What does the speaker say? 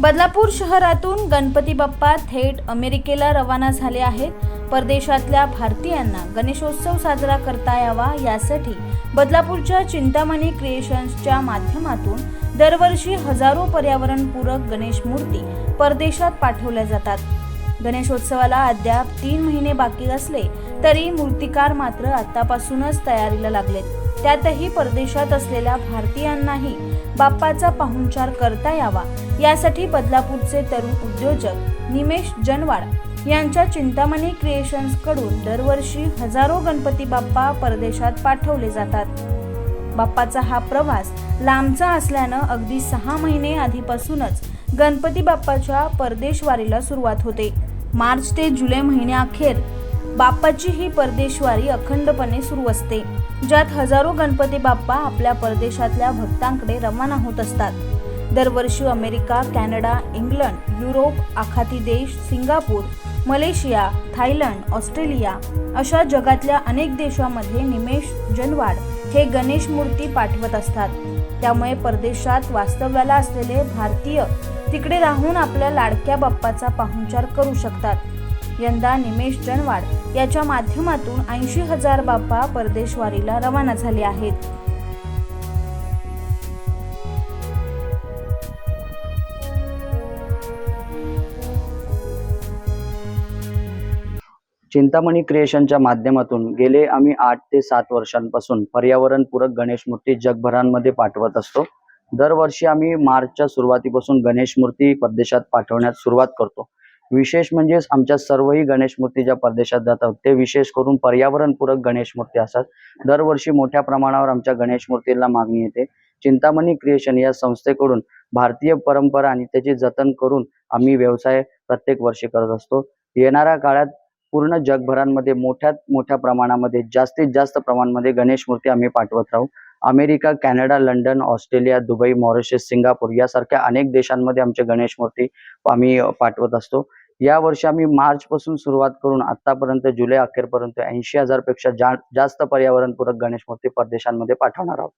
बदलापूर शहरातून गणपती बाप्पा थेट अमेरिकेला रवाना झाले आहेत. परदेशातल्या भारतीयांना गणेशोत्सव साजरा करता यावा यासाठी बदलापूरच्या चिंतामणी क्रिएशन्सच्या माध्यमातून दरवर्षी हजारो पर्यावरणपूरक गणेश मूर्ती परदेशात पाठवल्या जातात. गणेशोत्सवाला अद्याप तीन महिने बाकी असले तरी मूर्तिकार मात्र आतापासूनच तयारीला लागलेत. त्यातही परदेशात असलेल्या भारतीयांनाही बाप्पाचा पाहुणचार करता यावा. यासाठी बदलापूरचे तरुण उद्योजक निमेश जनवाड यांच्या चिंतामणी क्रिएशन्सकडून दरवर्षी हजारो गणपती बाप्पा परदेशात पाठवले जातात. बाप्पाचा हा प्रवास लांबचा असल्यानं अगदी सहा महिने आधीपासूनच गणपती बाप्पाच्या परदेशवारीला सुरुवात होते. मार्च ते जुलै महिन्याअखेर बाप्पाची ही परदेशवारी अखंडपणे सुरू असते. ज्यात हजारो गणपती बाप्पा आपल्या परदेशातल्या भक्तांकडे रवाना होत असतात. दरवर्षी अमेरिका कॅनडा इंग्लंड युरोप आखाती देश सिंगापूर मलेशिया थायलंड ऑस्ट्रेलिया अशा जगातल्या अनेक देशामध्ये निमेश जनवाड हे गणेश मूर्ती पाठवत असतात. त्यामुळे परदेशात वास्तव्याला असलेले भारतीय तिकडे राहून आपल्या लाडक्या बाप्पाचा पाहुणचार करू शकतात. यंदा निमेश जनवाड याच्या माध्यमातून ऐंशी हजार बाप्पा परदेशवारीला रवाना झाले आहेत. चिंतामणी क्रिएशनच्या माध्यमातून गेले आम्ही आठ ते सात वर्षांपासून पर्यावरणपूरक गणेश मूर्ती जगभरांमध्ये पाठवत असतो. दरवर्षी आम्ही मार्चच्या सुरुवातीपासून गणेश मूर्ती परदेशात पाठवण्यास सुरुवात करतो. विशेष म्हणजे आमच्या सर्वही गणेश मूर्ती ज्या परदेशात जातात ते विशेष करून पर्यावरणपूरक गणेश मूर्ती असतात. दरवर्षी मोठ्या प्रमाणावर आमच्या गणेश मूर्तीला मागणी येते. चिंतामणी क्रिएशन या संस्थेकडून भारतीय परंपरा आणि त्याचे जतन करून आम्ही व्यवसाय प्रत्येक वर्षी करत असतो. येणाऱ्या काळात पूर्ण जगभरांमध्ये मोठ्यात मोठ्या प्रमाणामध्ये जास्तीत जास्त प्रमाणामध्ये गणेश मूर्ती आम्ही पाठवत राहू. America Canada London Australia Dubai Mauritius Singapore यासारख्या अनेक देशांमध्ये आमचे गणेश मूर्ती आम्ही पाठवत असतो. या वर्षी आम्ही मार्च पासून सुरुवात करून आतापर्यंत जुलै अखेरपर्यंत ऐंशी हजारपेक्षा जा, जास्त पर्यावरणपूरक गणेश मूर्ती परदेशांमध्ये पाठवणार आहोत.